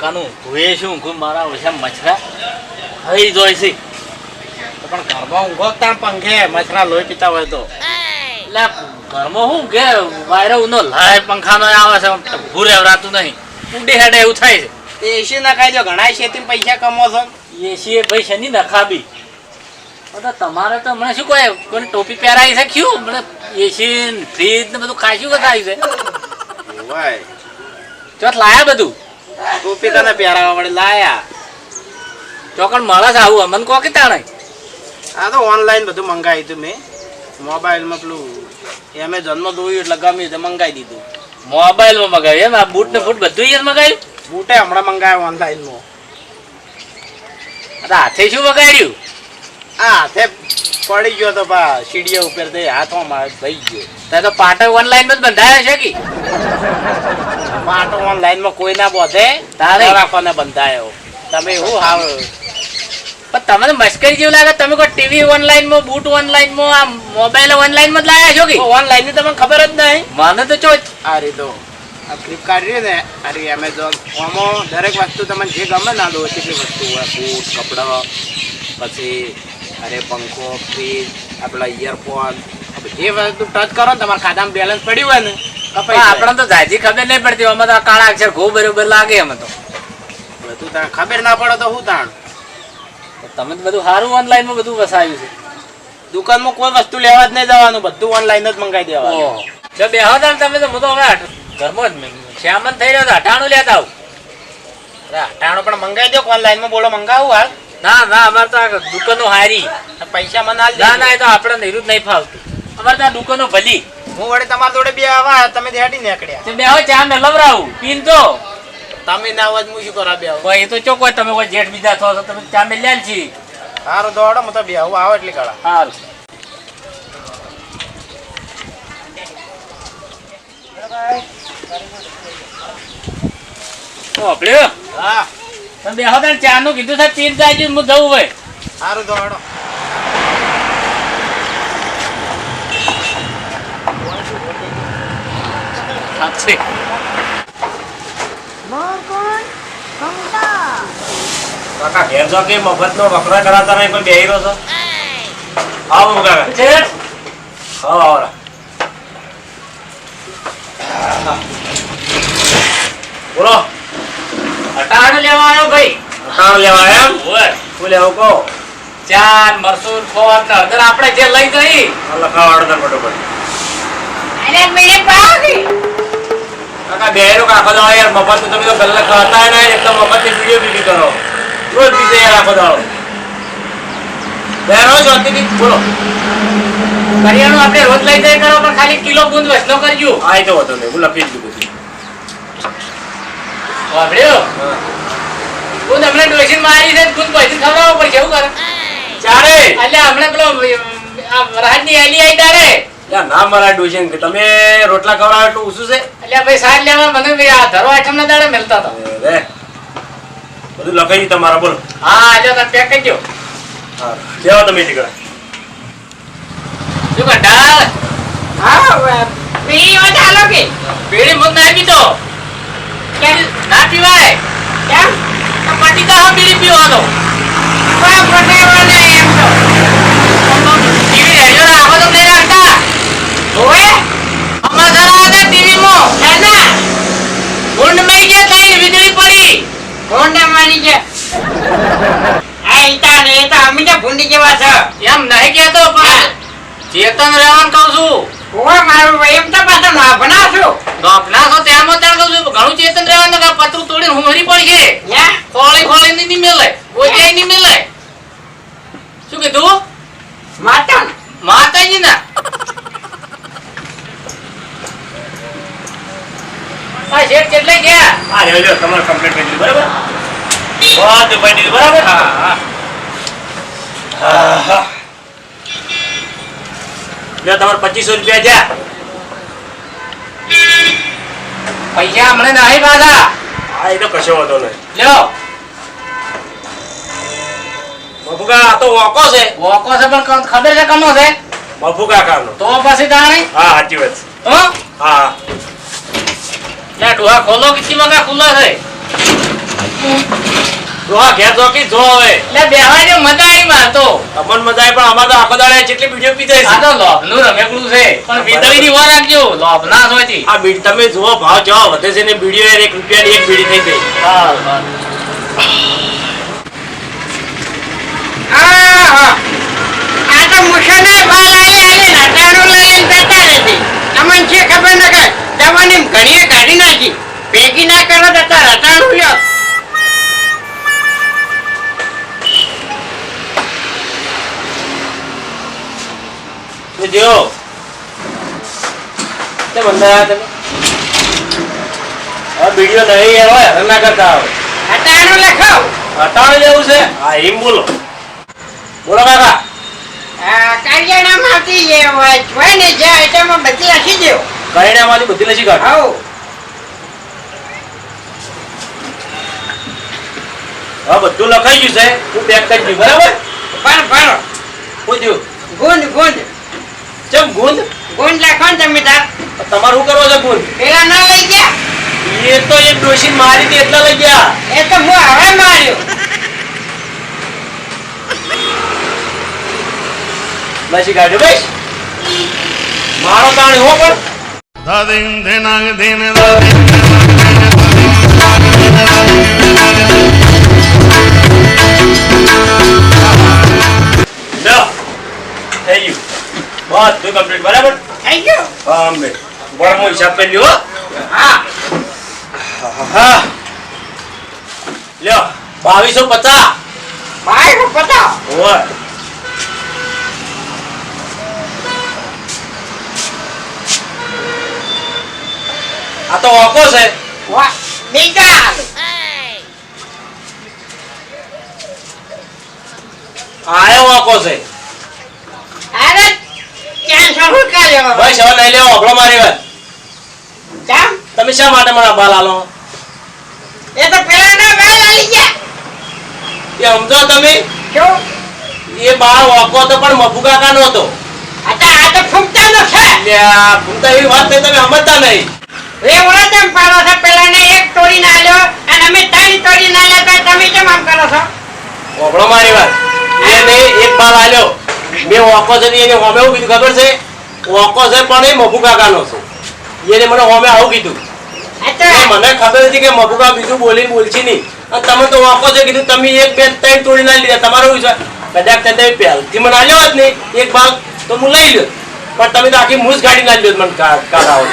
કાનું ભૂએ શું ઊંઘું મારા ઓછા મચ્છરા થઈ જોય છે. પણ ઘરમાં ઊંઘો તાણ પંખે મચ્છરા લોહી પીતા હોય તો. એટલે ઘરમાં શું કે વાયરો ઉનો લાય પંખાનો આવે છે ભૂ રેવરાતું નહીં. ઉડે હેડે એવું થાય છે. એસી નખાઈ દો ઘણા શેતી પૈસા કમો છો. એસી એ ભાઈ શની નખાબી તો તમારે તો હમણાં શું કહે કોઈ ટોપી પહેરાવી છે? ક્યું? મને એસી ફ્રીજ ને બધું ખાસ્યું કે થાય છે? ચોથ લાયા બધું? ટોપી તને પહેરાવા વળી લાયા. ચોકણ મળે છે આવું અમને કો કે તાણે? આ તો ઓનલાઈન બધું મંગાવી હતું મેં. મોબાઈલમાં પેલું એમેઝોનમાં જોયું એટલે ગમ્યું તે મંગાવી દીધું. મોબાઈલમાં મગાવ્યું એમ? આ બૂટ ને ફૂટ બધું યાર મંગાવ્યું? બૂટે હમણાં મંગાવ્યો ઓનલાઈનમાં હાથે શું મગાડ્યું આ હાથે પડી ગયો તો પા સીડીઓ ઉપર તે હાથમાં ભાઈ ગયો. તે તો પાટો ઓનલાઈન જ બંધાયા છે કે? પાટો ઓનલાઈનમાં કોઈ ના બોધે તારે? રાખવાને બંધાયો તમે હું હાવ પણ તમને મશ્કરી જેવું લાગે તમે કોઈ ટીવી ઓનલાઈનમાં બૂટ ઓનલાઈનમાં આ મોબાઈલ ઓનલાઈનમાં જ લાયા છો કે ઓનલાઈનની તમને ખબર જ નહીં મને તો ચો આ રીતો આ ફ્લિપકાર્ટ રહ્યું ને અરે એમેઝોન આમાં દરેક વસ્તુ તમને જે ગમે ના લો કેટલી વસ્તુ હોય બૂટ કપડા પછી અરે પંખો ફ્રીજ આપણા ઇયરફોન જે વસ્તુ ટચ કરો ને તમારા ખાતામાં બેલેન્સ પડ્યું હોય ને. આપણે તો જાજી ખબર નહીં પડતી અમે તો કાળા અક્ષર ખૂબ બરોબર લાગે અમે તો. બધું તાણ ખબર ના પડે તો શું તાણ? તમે તો બધું સારું ઓનલાઈનમાં બધું વસાવ્યું છે. દુકાનમાં કોઈ વસ્તુ લેવા જ નહીં જવાનું બધું ઓનલાઈન જ મંગાવી દેવાનું. જો બેહો તાણ તમે તો હું તો હવે ઘરમાં જ શ્યામન થઈ રહ્યો અઠાણું લેતા આવું. અઠાણું અટાણું પણ મંગાવી દો ઓનલાઈનમાં બોલો મંગાવું હાલ. ના ના અમારે તો દુકાનો હારી. પૈસા મને ના. ના એ તો આપણે નિરુદ્ધ નહીં ફાવતું. અમારે તો દુકાનો ભલી. હું વળી તમારા જોડે બે આવા તમે દેડી નીકળ્યા. તે બેહો ચા ને લવરાવું. પીન તો. તમે ના અવાજ હું શું કરા બે કોઈ એ તો ચોક તમે કોઈ જેઠ બીજા થો તો તમે ચા મે લેલ છી. હારો દોડો મતલબ બે આવો આવો એટલી કળા. સારું ઓપડ્યો હા. તમે બેહો ચા નું કીધું છે પીન જાય હું જવું ભાઈ સારું દોડો. સાચે કાકા ઘેર જો કે મફતનો વકરા કરાતા નહીં પણ બેહી રહ્યો છો. આવો કાકા. આવો આવો બોલો. અટાણ લેવા આવ્યો ભાઈ. અટાણ લેવા એમ? ઓય. શું લેવું કહો? ચાર મરસૂર ખોર ને અગર આપણે જે લઈ ગઈ. લખાવો અડધર ફટોફટ. કાકા રહ્યો આખો દાડો યાર મફત તમે તો ગલ્લા ખાતા ના એક તો મફતની વિડિયો બીજી કરો. રોજ બીજે યાર આખો દાડો. બેહરો છો બી બોલો. કરિયાણું આપણે રોજ લઈ જાય કરો પણ ખાલી કિલો ગુંદ વસનો કરજો. એ તો હતો નહીં હું લખી જ દીધું વાપર્યો ગુંદ હમણે ડોસીને મારી છે ગુંદ પૈસા ખવડાવવો પડશે એવું કરે? ચારે. એટલે હમણાં પેલો આ વરસાદની એલી આઈ તારે. ના મારા ડોશન કે તમે રોટલા ખવડાવો એટલું ઓછું છે? એટલે ભાઈ સાત લેવા મને બી આ ધરો આઠમ ના દાડે મળતા હતા બધું લખાઈ દીધું તમારા બોલો. હા આજે તમે પેક કરજો હા લેવો તમે નીકળે શું કંટાળ હા પીડી હોય ચાલો કે. પીડી મુક ના પીતો. કેમ? ના પીવાય? કેમ? તો પટીકા હમ બીડી પીવાનો. કોઈ પટેવાને એમ તો. રાખો તો નહીં રાખતા ઓએ અમાર ઘર આવે ટીવી માં એના ગુંડ મરી ગયા લાઈન વીજળી પડી ભૂંડ મારી છે. આ ઈતા ને એ તો અમે ભૂંડી જેવા છે. એમ નહીં કહેતો પણ ચેતન રહેવાનું કહું છું. ઓય મારું એમ તો પાછો નાભના છું ગોપના છો ત્યાં કહું છું. ઘણું ચેતન રહેવાનું કે પતરું તોડીને હું હરી પડશે યા ખોળી ખોળી ની મિલે. કોઈ નહીં મેલે. શું કીધું? માતા માતાજી ના આ શેઠ કેટલે ગયા? આ લ્યો લ્યો તમારે કમ્પ્લીટ કરી દીધું બરાબર? વાત બની દીધું બરાબર? હા હા. લ્યો તમારે પચીસો રૂપિયા થયા પૈસા હમણાં નહીં પાછા. હા એ તો કશો વાંધો નહીં. લ્યો. મફુકા આ તો વોકો છે. વોકો છે પણ ખબર છે કનો છે? બબુકા કાનો તો પછી તાણી? હા સાચી વાત છે. હો? હા. લે ડોહા ખોલો કિચી મગા ખુલ્લો છે જો આ ઘેર જોકી જો હવે. એટલે બેહવાની મજા આવી માં તો. અમન મજા આવે પણ અમારે તો આખો દાડે જેટલી વીડિયો પી જાય આ છે તો લોભનું રમેકડું છે. પણ વીજળી ની વાર રાખજો લોભ ના સોચી આ બીડ તમે જુઓ ભાવ કેવા વધે છે ને બીડીઓ એક રૂપિયાની એક બીડી થઈ ગઈ. આહા. આ તો મુસલમાન બાલ આલી આલી નાટાણું લઈને જતા રહેશે. તમને છે ખબર ન કે દવાની ઘડીએ કાઢી નાખી. ભેગી ના કરો તથા રટાણું લ્યો. જો. તે બંધાયા તમે. હવે નહીં ના કરતા હવે રટાણું લખો હટાવી લેવું છે? હા એમ બોલો. બોલો કાકા. આવતી જે હોય ને જે આઈટમો બધી લખી દો કરિયાણામાંથી બધી લસી કાઢ. આવો. હા બધું લખાઈ ગયું છે. હું પેક કરી દઉં. બરાબર? ભરો હું થયું ગુંદ ગુંદ. ચમ ગુંદ? ગુંદ લખો ને તમે તાર. તમારે શું કરવો છે ગુંદ? પેલા ના લઈ ગયા. એ તો એક ડોશી મારી હતી એટલા લઈ ગયા. એ તો હું હવે માર્યો. લસી કાઢ્યો ભાઈ મારો તાણી હો પણ. Dadin, dinang, din, dadin, થઈ ગયું બધું કમ્પ્લીટ બરાબર થઈ ગયો હા અમે બરાબર હિસાબ કરી લ્યો હો. હા હા લ્યો બાવીસો પચાસ પતાવ ઓય આ તો વાંકો છે. વાહ બીજા આયો વાંકો છે. અરે ક્યાં શું કર્યો બસ હવે નહીં લેવો આપણો મારી વાત. કેમ તમે શા માટે મારા બાલ આલો? એ તો પેલા ના બાલ આલી ગયા. એ સમજો તમે. શું? એ બાળ વાંકો તો પણ મફુ કાકા નો હતો આ તો આ તો ફૂમતા નો છે ભૂમતા એવી વાત થઈ તમે સમજતા નહીં. એ ઓળો તેમ પાડો છો. પેલા ને એક તોડી નાખ્યો અને અમે ત્રણ તોડી ના લ્યા તો તમે કેમ આમ કરો છો? ઓગળો મારી વાત. એને એક બાલ આલ્યો. મેં ઓકો છે એને હોમે એવું કીધું ખબર છે? ઓકો છે પણ એ મફુ કાકાનો છે. એને મને હોમે આવું કીધું. મને ખબર હતી કે મફુકા બીજું બોલીને બોલશી નહીં. તમે તો વાંકો છે કીધું તમે એક બે ત્રણ તોડી ના લીધા. તમારો વિચાર કદાચ તમે પહેલથી મને આલ્યો હોત ને એક ભાગ તો હું લઈ લ્યો. પણ તમે તો આખી મૂસ ગાડી ના લ્યો મને કાઢાવો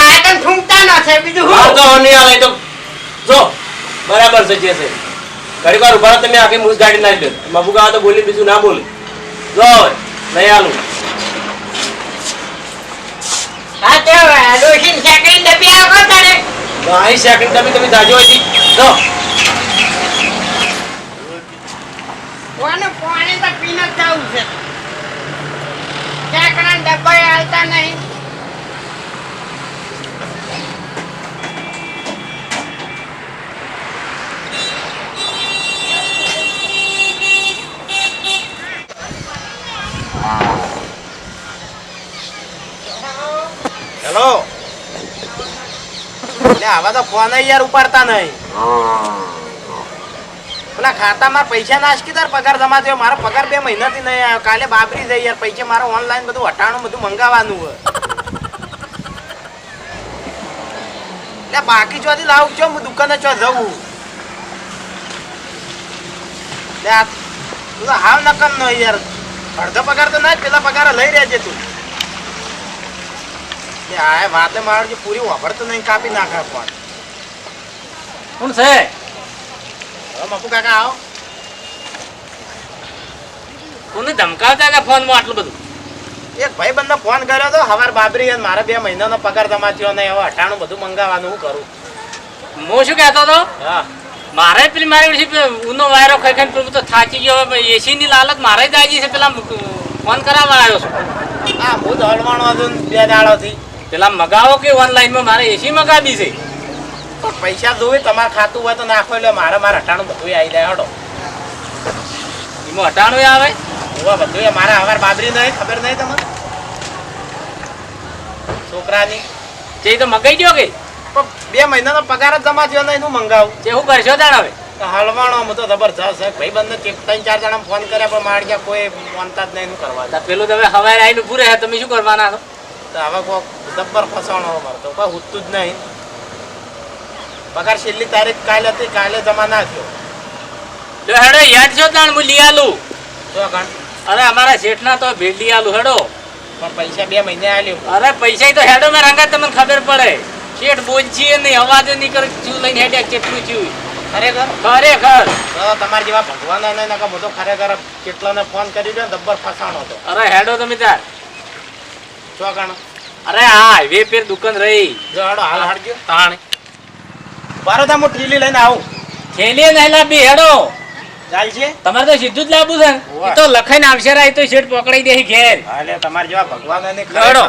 આ તો આ તો છે બીજું હા તો નહીં આવે તો જો બરાબર છે જે છે. ઘડી વાર ઊભા તમે આખી મૂસ ગાડી ના લ્યો મફુકા તો બોલી બીજું ના બોલે. જો નહીં આલું આ તો સેકન્ડ ડબ્બી આવો તારે. તો સેકન્ડ તમે તમે જાજો હતી જો. કોનું પાણી તો પીને જવું છે. સેકન્ડ ડબ્બા હાલતા નહીં. હેલો એટલે આવા તો ફોન યાર, ઉપાડતા નહીં. પેલા ખાતામાં પૈસા નાશ તાર પગાર જમા થયો. મારો પગાર બે મહિનાથી નહીં આવ્યો. કાલે બાબરી જાય યાર. પૈસા મારે ઓનલાઈન બધું હટાણું બધું મંગાવવાનું હોય. એટલે બાકી ચોથી લાવું છો હું દુકાને ચો જવું લે આ તું હાવ નકમ નો યાર. અડધો પગાર તો ના જ પેલા પગાર લઈ રહેજે તું. કે આ વાતે મારો જે પૂરી વાપર તો નહીં કાપી નાખે ફોન કોણ છે? મપુ કાકા આવો. કોને ધમકાવતા હતા ફોનમાં આટલું બધું? એક ભાઈ બંધ ફોન કર્યો તો હવાર બાબરી અને મારે બે મહિનાનો પગાર જમા થયો નહીં હવે અઠાણું બધું મંગાવવાનું હું કરું. હું શું કહેતો હતો? હા. મારે પેલી મારી ઉનો વાયરો ખાઈ ખાઈને પેલું તો થાકી ગયો એસી ની લાલત મારે જ આવી છે પેલા ફોન કરાવવા આવ્યો છું. હા હું તો હળવાનો હતો બે દાડોથી. પેલા મગાવો કે ઓનલાઈનમાં? મારે એસી મગાવી છે. પણ પૈસા જોવે તમારે ખાતું હોય તો નાખો એટલે મારે મારે અઠાણું બધું આવી જાય હડો એમાં હટાણું આવે? હોવા બધું મારે હવાર બાબરી નહીં ખબર નહીં તમને? છોકરાની. તે તો મગાઈ ગયો કે? પણ બે મહિનાનો પગાર જ જમા થયો ને એનું મંગાવું. તે શું કરશો તાણ હવે? તો હલવાણો તો જબરજસ્ત ભાઈ બંધ કે ત્રણ ચાર જણા ફોન કર્યા પણ મારે ક્યાં કોઈ માનતા જ નહીં કરવા તો પેલું તમે હવે આવીને પૂરે હે તમે શું કરવાના છો? તો હવે કોઈ જબ્બર ફસાણો મારતો કોઈ ઉઠતું જ નહીં. પગાર છેલ્લી તારીખ કાલે હતી કાલે જમા ના થયો. જો હેડો યાદ છો તાણ હું લઈ આલું? તો કાણ અરે અમારા શેઠના તો ભેટ લઈ આલું હેડો. પણ પૈસા બે મહિને આલ્યો. અરે પૈસા તો હેડો મેં રંગા તમને ખબર પડે. શેઠ બોલજીએ નહીં અવાજ નહીં કરે ચૂ લઈને હેડ્યા કેટલું ચૂ ખરેખર? ખરેખર. તો તમારા જેવા ભગવાન એને નકા બધો ખરેખર કેટલાને ફોન કરી દો દબ્બર ફસાણો તો અરે હેડો તમે તાર શું કાણ. અરે હા હાઈવે પર દુકાન રહી. જો હાડો હાલ હાડજો તાણ. બારો તા હું ઠીલી લઈને આવું. થેલી નહીં લાવી હેડો. ચાલશે તમારે તો સીધું જ લાવવું છે તો લખાઈને આવશે રાય તો શેઠ પકડાઈ દે ઘેર. અરે તમારા જેવા ભગવાન એને હાડો.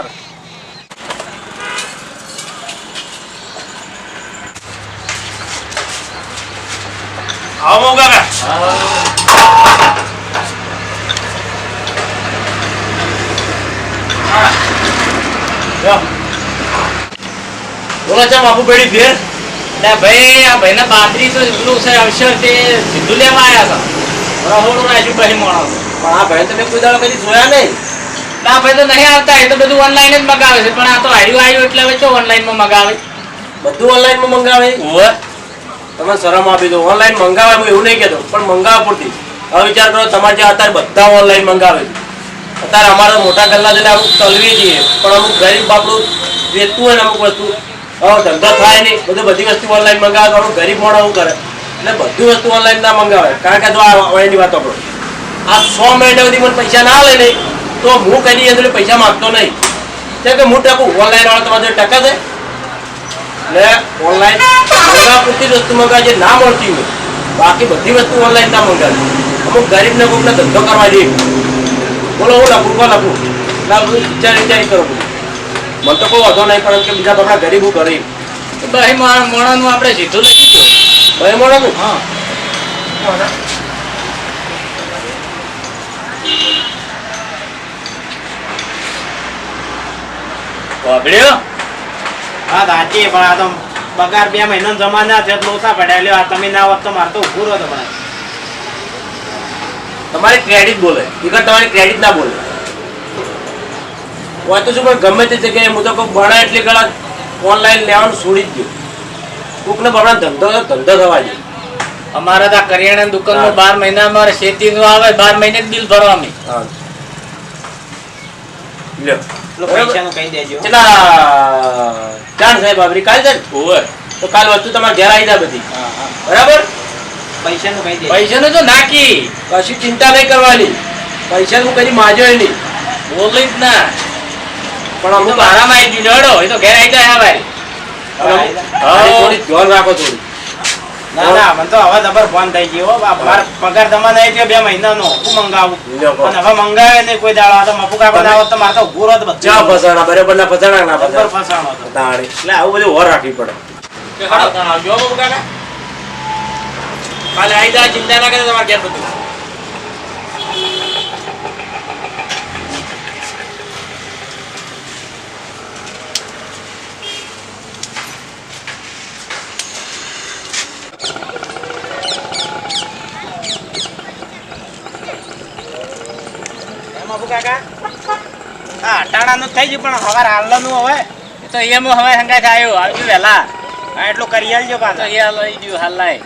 આવો મોગા કાકા બોલો ચા બાપુ પેઢી ફેર? એટલે ભાઈ આ ભાઈને બાદરી તો પેલું છે અવસર તે સીધું લેવા આવ્યા હતા. રહોડું રાખ્યું પછી માણસ પણ આ ભાઈ તમે કોઈ દાડો કદી જોયા નહીં. ના ભાઈ તો નહીં આવતા એ તો બધું ઓનલાઈન જ મગાવે છે. પણ આ તો હાર્યું આવ્યું એટલે હવે ઓનલાઈનમાં મગાવે? બધું ઓનલાઈનમાં મંગાવે? તમે શરમ આપી દો. ઓનલાઈન મંગાવે હું એવું નહીં કહેતો, પણ મંગાવવા પૂરતી. હવે વિચાર કરો, તમારે જે અત્યારે બધા ઓનલાઈન મંગાવે અત્યારે અમારે મોટા ગલ્લા એટલે અમુક તલવી જઈએ પણ અમુક ગરીબ બાપડું વેચતું હોય ને અમુક વસ્તુ, હવે ધંધો થાય નહીં. બધું બધી વસ્તુ ઓનલાઈન મંગાવે, તો ગરીબ મોડા શું કરે? એટલે બધી વસ્તુ ઓનલાઈન ના મંગાવે. કારણ કે જો આ એની વાત આપણો આ સો મિનિટ સુધી મને પૈસા ના લે નહીં તો હું કદી અંદર પૈસા માગતો નહીં. કેમ કે હું ટકું? ઓનલાઈન વાળા તમારે ટકા છે? એટલે ઓનલાઈન મંગાવવા પૂરતી જ વસ્તુ મંગાવે જે ના મળતી હોય. બાકી બધી વસ્તુ ઓનલાઈન ના મંગાવી અમુક ગરીબને કોકને ધંધો કરવા દે. બોલો હું લખું કોણ લખું? એટલે બધું વિચાર વિચારી કરું. મને તો કોઈ વાંધો નહીં પણ કે બીજા બધા ગરીબ હું ગરીબ. ભાઈ મોણાનું આપણે સીધું લખી દો. ભાઈ મોણાનું? ને હા. વાપર્યો? હા સાચી પણ આ તો પગાર બે મહિના જમા ના તો ઓછા પડ્યા. લ્યો આ તમે ના હોત તો મારે તો ઉભું રહો તમારે. તમારી ક્રેડિટ બોલે. બીકર તમારી ક્રેડિટ ના બોલે. હોય તો શું પણ ગમે તે જગ્યાએ હું તો કોઈ ભણે એટલી કલાક ઓનલાઈન લેવાનું છોડી જ ગયો કોકને બપડા ધંધો ધંધો થવા જાય અમારે ત્યાં કરિયાણા દુકાનમાં હા. બાર મહિનામાં શેતી નું આવે બાર મહિને જ બિલ ભરવાની. લ્યો. લો પૈસાનું કહી દેજો. કેટલા ચાર સાહેબ બાબરી કાલ છે ને? તો કાલ વસ્તુ તમારે ઘેર આવી જાય બધી. બરાબર? પૈસાનું કહી દે પૈસાનું તો નાખી. પછી ચિંતા નહીં કરવાની. પૈસા હું કદી માજો નહીં. બોલી જ ના. પણ અમુક આરામ આવી ગયું હેડો એ તો ઘેર આવી જાય હા ભાઈ. થોડી ધ્યાન રાખો થોડી ના ના મને તો હવે જબર ફોન થઈ ગયો હો. પગાર જમા નહીં બે મહિનાનો. હું મંગાવું. અને હવે મંગાવે નહીં કોઈ દાડો. તો મફુ કાકા ના તો મારે તો ઉભું રહો તો ચા ફસાણા બરાબર ના ફસાણા ના જબર ફસાણો? તાણી. એટલે આવું બધું હોર રાખવી પડે. આવજો બાબુ કાકા કાલે આવી જાય ચિંતા ના કરે તમારે ઘેર બધું. કાકા? હા અટાણાનું થઈ ગયું પણ હવે હાલનું હવે. એ તો એમ હવે હંગાથ આવ્યો આવજો વહેલા. હા એટલું કરી આલજો પાછો. એ એ લઈ ગયું હાલ લાય.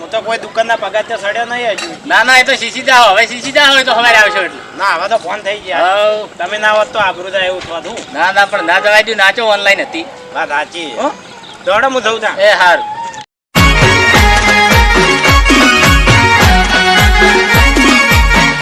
હું તો કોઈ દુકાનના પગાર સડ્યો નહીં હજુ. ના ના એ તો સીસી જાઓ હવે સીસી જાઓ હોય તો હવે આવશો એટલે. ના હવે તો ફોન થઈ ગયા. તમે ના હોત તો આબરું થાય એવું થતું ના ના પણ ના જવાય દઉં નાચો ઓનલાઈન હતી. વાત સાચી. હો? દોડો હું જઉં ત્યાં. એ હાર.